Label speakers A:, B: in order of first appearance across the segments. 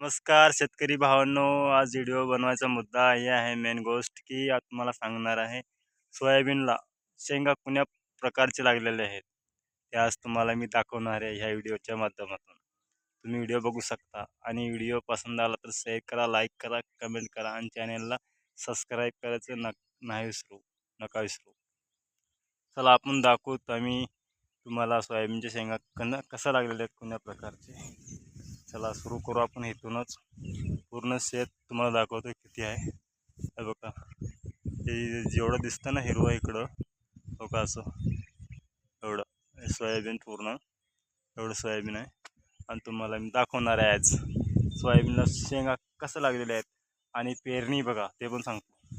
A: नमस्कार शेतकरी भावांनो. आज व्हिडिओ बनवायचा मुद्दा हे आहे मेन गोष्ट की आज तुम्हाला सांगणार आहे सोयाबीनला शेंगा कुण्या प्रकारचे लागलेले आहेत ते आज तुम्हाला मी दाखवणार आहे ह्या व्हिडिओच्या माध्यमातून. तुम्ही व्हिडिओ बघू शकता आणि व्हिडिओ पसंत आला तर शेअर करा लाईक करा कमेंट करा आणि चॅनलला सबस्क्राईब करायचं नक नाही विसरू नका विसरू. चला आपण दाखवू आम्ही तुम्हाला सोयाबीनच्या शेंगा कन कसं लागलेले आहेत कुण्या प्रकारचे. चला सुरू करू आपण इथूनच. पूर्ण शेत तुम्हाला दाखवतो किती आहे. हे बघा. हे जेवढं दिसतं ना हिरवं इकडं हो का असं. एवढं. सोयाबीन पूर्ण. एवढं सोयाबीन आहे. आणि तुम्हाला मी दाखवणार आहे आज. सोयाबीनला शेंगा कसं लागलेल्या आहेत. आणि पेरणी बघा ते पण सांगतो.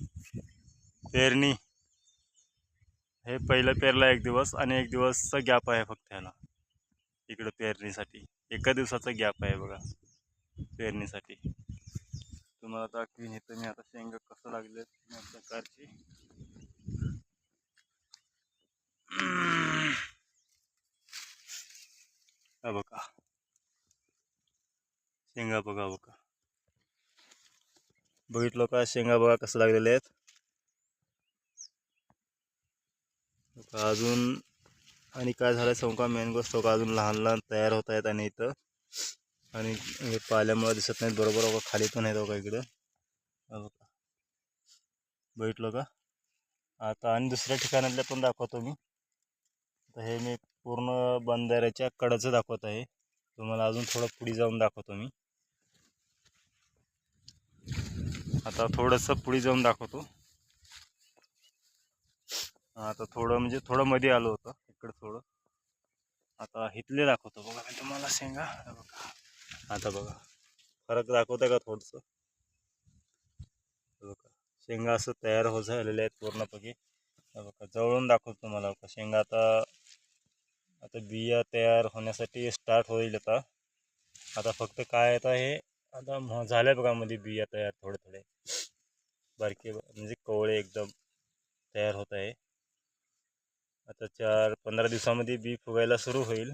A: पेरणी. हे पहिलं पेरलं एक दिवस आणि एक दिवसचा गॅप आहे फक्त ह्याला. इकडं पेरणीसाठी. एका दिवसाचा गॅप आहे बघा पेरणीसाठी. तुम्हाला दाखवीन इथं मी आता शेंगा कसं लागले या प्रकारची. हा बघा. शेंगा बघा बघा. बघितलं का? शेंगा बघा कसं लागलेले आहेत. अजून आणि काय झालं सांगू का मेन का अजून लहान लहान तयार होत आहेत आणि इथं. आणि हे पाल्यामुळे दिसत नाहीत बरोबर हो खाली पण आहेत हो इकडं बघितलं का? आता आणि दुसऱ्या ठिकाणातल्या पण दाखवतो मी. आता हे मी पूर्ण बंधाऱ्याच्या कडचं दाखवत आहे. तुम्हाला अजून थोडं पुढे जाऊन दाखवतो मी. आता थोडंसं पुढे जाऊन दाखवतो. आता थोडं म्हणजे थोडं मध्ये आलो होतं. इकडं थोडं. आता हिथले दाखवतो बघा. मी तुम्हाला शेंगा. बघा. आता बघा. फरक दाखवतं का थोडंसं? बघा. शेंगा असं तयार हो झालेले आहेत पूर्णपैकी बघा. जवळून दाखवतो तुम्हाला. बघा शेंगा आता आता बिया तयार होण्यासाठी स्टार्ट होईल आता. आता फक्त काय आता हे आता म- बघा मध्ये बिया तयार थोडे थोडे. बारके म्हणजे कवळे एकदम तयार होत आहे. आता चार पंधरा दिवसामध्ये बी फुगायला सुरू होईल.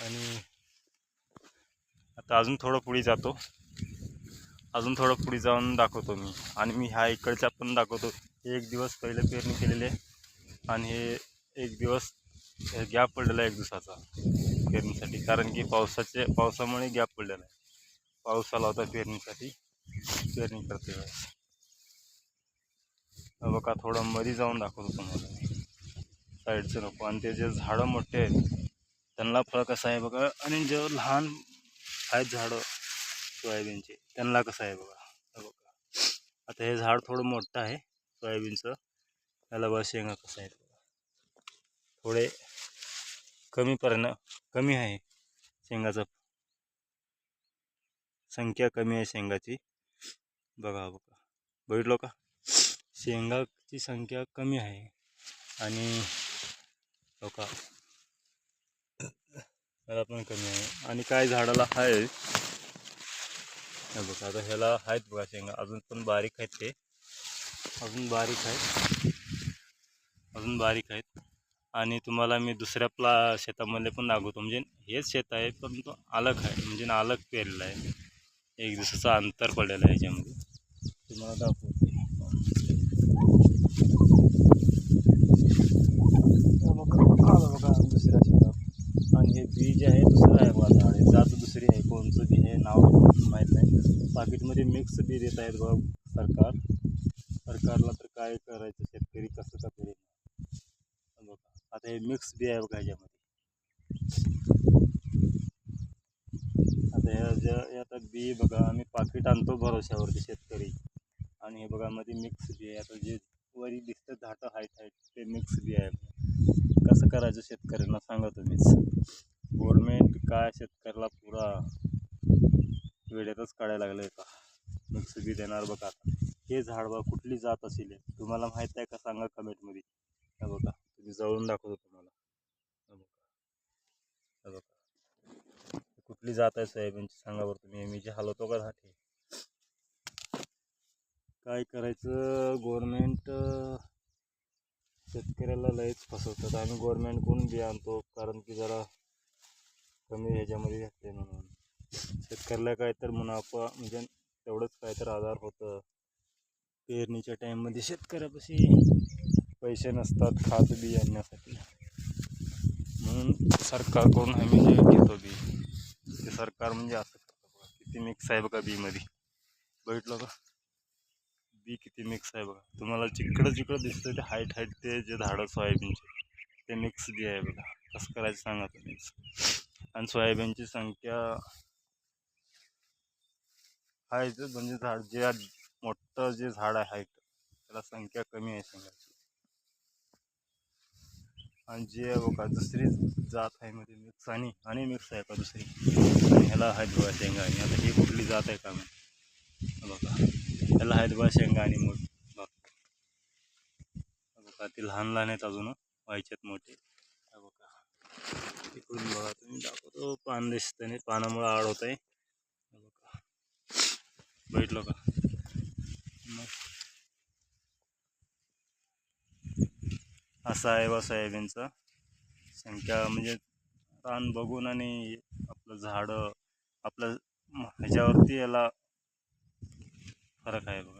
A: आणि आता अजून थोडं पुढे जातो. अजून थोडं पुढे जाऊन दाखवतो मी. आणि मी ह्या इकडच्या पण दाखवतो. एक दिवस पहिले पेरणी केलेली आहे. आणि हे एक दिवस गॅप पडलेला आहे एक दिवसाचा पेरणीसाठी. कारण की पावसाचे पावसामुळे गॅप पडलेला आहे. पाऊस आला होता पेरणीसाठी. पेरणी करते वेळेस. बघा थोडं मध्ये जाऊन दाखवतो तुम्हाला. साईडचं नको आणि ते जे झाडं मोठे आहेत त्यांना फळ कसं आहे बघा. आणि जे लहान आहेत झाडं सोयाबीनचे त्यांना कसं आहे बघा. बघा. आता हे झाड थोडं मोठं आहे सोयाबीनचं. त्याला बघा शेंगा कसं आहे बघा. थोडे कमी परिणाम कमी आहे शेंगाचं. संख्या कमी आहे शेंगाची. बघा बघा. बघितलो का? शेंगाची संख्या कमी आहे. आणि हो का? ह्याला पण कमी आहे. आणि काय झाडाला आहे बघा आता ह्याला आहेत बघा शेंगा. अजून पण बारीक आहेत ते. अजून बारीक आहेत. अजून बारीक आहेत. आणि तुम्हाला मी दुसऱ्या प्ला शेतामध्ये पण दाखवतो. म्हणजे हेच शेत आहे पण तो अलग आहे. म्हणजे अलग पेरलेला आहे. एक दिवसाचं अंतर पडलेलं आहे याच्यामध्ये. तुम्हाला दाखवतो हे बघा आलं बघा दुसऱ्या शेतात आणि हे बी जे आहे दुसरं आहे बघा झाड जात दुसरी आहे कोणचं बी हे नाव माहीत नाही. पाकिटमध्ये मिक्स बी देत आहेत बघा सरकार. सरकारला तर काय करायचं शेतकरी कसं का बघा आता हे मिक्स बी आहे बघा ह्याच्यामध्ये आता ह्या ज्या आता बी बघा आम्ही पाकिट आणतो भरोश्यावरती शेतकरी. आणि हे बघा मध्ये मिक्स बी आहे. आता जे वरी दिसतं झाटं हाईट हाईट ते मिक्स बी आहे. कसं करायचं शेतकऱ्यांना सांगा तुम्हीच. गव्हर्मेंट काय शेतकऱ्याला पुरा वेळेतच काढायला लागलं का? मग बी देणार बघा आता. हे झाड बघा कुठली जात असेल तुम्हाला माहीत आहे का? सांगा कमेंटमध्ये. हा बघा तुम्ही जवळून दाखवतो तुम्हाला. बघा. बघा. कुठली जात आहे सोयाबीनची सांगा बरं तुम्ही. मी जे हलवतो का झाटे काय करायचं? गव्हर्मेंट शेतकऱ्याला लयच फसवतात. आम्ही गव्हर्मेंटकडून बी आणतो? कारण की जरा कमी ह्याच्यामध्ये भेटते म्हणून. शेतकऱ्याला काय तर मुनाफा म्हणजे तेवढंच काय तर आधार होतं. पेरणीच्या टाईममध्ये शेतकऱ्यापाशी पैसे नसतात खात बी आणण्यासाठी. म्हणून सरकारकडून आम्ही जे घेतो बी ते सरकार म्हणजे असं किती मिक्स आहे बघा बीमध्ये. बघितलं का? बी किती मिक्स आहे बघा. तुम्हाला जिकडं जिकडं दिसतं ते हाईट हाईट ते जे झाडं सोयाबीनचे ते मिक्स बी आहे बघा. कसं करायचं सांगा तुम्ही? आणि सोयाबीनची संख्या आहे ते म्हणजे झाड जे मोठं जे झाड आहे हाईट त्याला संख्या कमी आहे शेंगाची. आणि जे बघा दुसरी जात आहे मध्ये मिक्स आणि आणि मिक्स आहे का दुसरी. आणि ह्याला आहेत शेंगा आणि आता ही कुठली जात आहे का माहीत. बघा. ह्याला आहेत शेंगा आणि मोठ बघा ती ते लहान लहान आहेत अजून व्हायच्यात मोठे. बघा. तिकडून बघा पान दिसतं नाही पानामुळे आड होत आहे हा का? असं आहे बा सोयाबीनचं. संख्या म्हणजे रान बघून आणि आपलं झाडं आपलं ह्याच्यावरती याला फरक आहे बघा.